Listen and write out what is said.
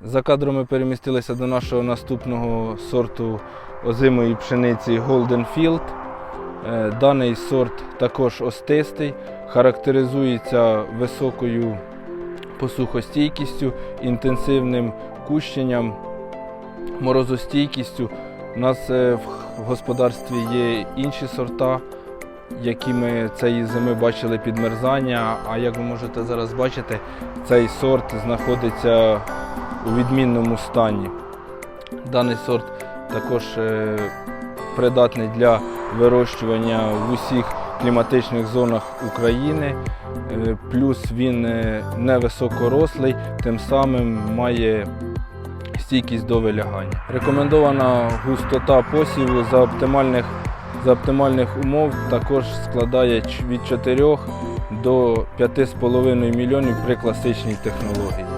За кадром ми перемістилися до нашого наступного сорту озимої пшениці Golden Field. Е, Даний сорт також остистий, характеризується високою посухостійкістю, інтенсивним кущенням, морозостійкістю. У нас е, в господарстві є інші сорта, які ми цієї зими бачили підмерзання. А як ви можете зараз бачити, цей сорт знаходиться у відмінному стані. Даний сорт також е, придатний для вирощування в усіх кліматичних зонах України. Е, Плюс він е, невисокорослий, тим самим має стійкість до вилягання. Рекомендована густота посіву за оптимальних, за оптимальних умов також складає від 4 до 5,5 мільйонів при класичній технології.